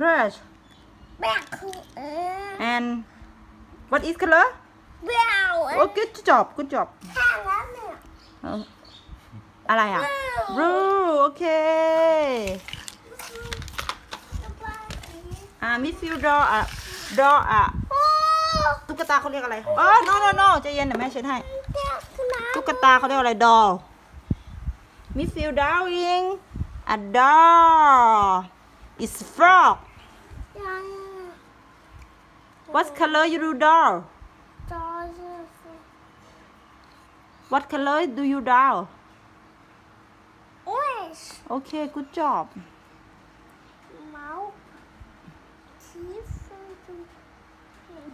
brush แบกคือเออ and what is color แบวเอ oh อ good job good job แค่นั้นเนี่ยเอออะไรอะ Blue blue โอเค อ่า miss you draw อะ draw อะโอ้ตุ๊กตาเขาเรียกอะไรเออ no no no ใจเย็นเดี๋ยวแม่เช็ดให้แก้วขึ้นมาตุ๊กตาเขาเรียกอะไร doll miss you drawing a doll is frog ยัง what color you do doll จอจะ what color do you doll โอ้ย okay good job เมาส์ชีส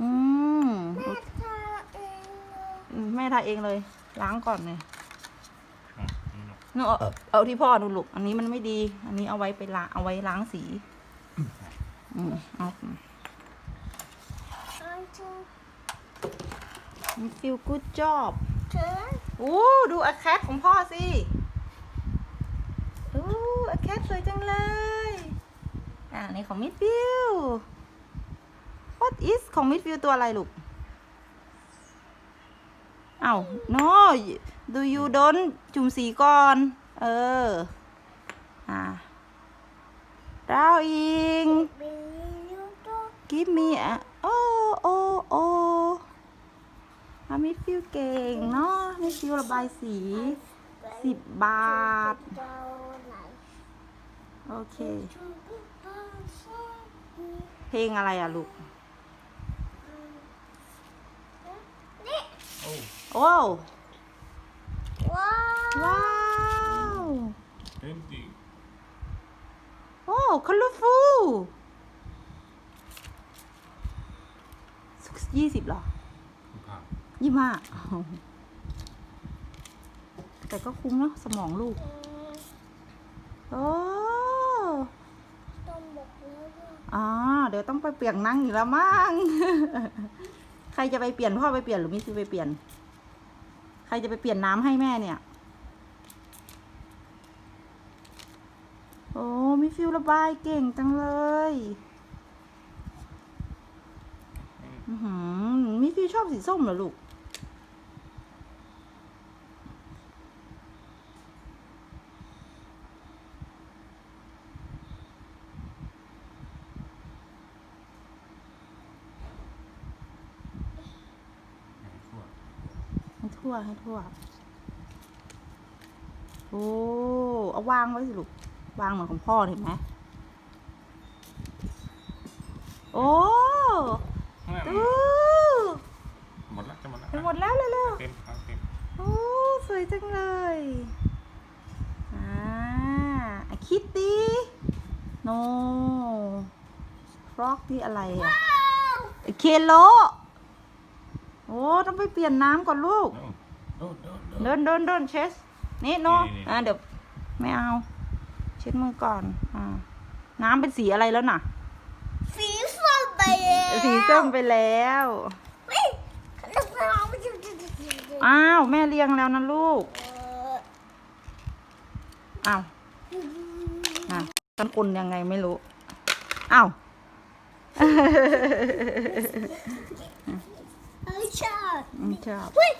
อืมแม่ทาเองเลยอืม แม่ทาเองเลย ล้างก่อนเลยอะ นี่ลูกนู่นเอาเอาที่พ่อดูลูกอันนี้มันไม่ดี อันนี้เอาไว้ไปล้างเอาไว้ล้างสีอืมเอาเอาเธอมี feel good job เธอโอ้ดูอะแคทของพ่อสิโอ้อะแคทสวยจังเลย อ่านี่ของมิดฟิว what is ของมิดฟิวตัวอะไรลูก เอ้า no do you don't จุ่มสีก่อน เออ อ่าดาวอิง give me a โอ้โอ้โอ้อามิฟิวเก่งเนาะมิฟิวระบายสีสิบบาท โอเค เพลงอะไรอะลูก โอ้โอ้ว้าวว้าวเต็มจริงโอ้ colorful ยี่สิบเหรอคุณพ่อยี่ห้าแต่ก็คุ้มเนาะสมองลูก โอ้ต้องบอกแล้วว่าอ่าเดี๋ยวต้องไปเปลี่ยนนั่งอีกแล้วมั้ง ใครจะไปเปลี่ยนพ่อไปเปลี่ยนหรือมิสซิไปเปลี่ยนใครจะไปเปลี่ยนน้ำให้แม่เนี่ย โอ้มิฟิวระบายเก่งจังเลยอื้อหือมิฟิวชอบสีส้มเหรอลูก ไหน ทั่วให้ทั่วให้ทั่ว โอ้ เอาวางไว้สิลูก วางเหมือนของพ่อเห็นไหม โอ้ข้างหลังตู้หมดละจะหมดละไปหมดแล้วเร็วเต็มครับเต็มๆโอ้ สวยจังเลย อ่าคิตตี้โนฟรอกนี่อะไรอะเคโลโอ้ ต้องไปเปลี่ยนน้ำก่อนลูก โน่นโน่นโน่นเดินเดินเดินเชสนี่โนนี่นี่ อ่าเดี๋ยวไม่เอา เช็ดมือก่อนอ่าน้ำเป็นสีอะไรแล้วน่ะ สีส้มไปแล้วสีส้มไปแล้ว เฮ้ยน้ำร้อนมันจะอ้าว แม่เลี้ยงแล้วนะลูก อ้าวอะกันคนยังไงไม่รู้ อ้าว เอ้ยชอบอืมชอบ เฮ้ย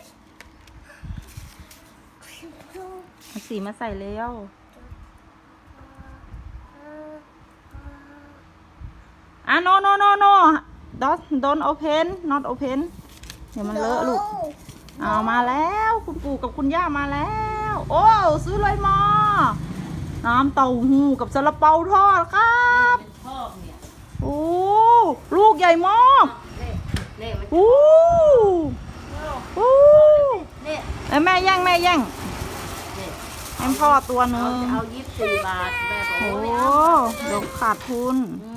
เอาสีมาใส่แล้วอะ no no no no don't don't open not open เดี๋ยวมันเลอะลูก เอามาแล้ว คุณปู่กับคุณย่ามาแล้ว โอ้ซื้อเลยมาน้ำเต้าหู้กับซาลาเปาทอดครับชอบเนี่ยโอ้ลูกใหญ่มากเน่เน่มันโอ้โอ้เน่เอ้ยแม่แย่งแม่แย่งเน่ ให้พ่อตัวหนึเอางเอายี่สิบสี่บาทแม่บอกโอ้โอ้ไม่เอาเดี๋ยวขาดทุน อื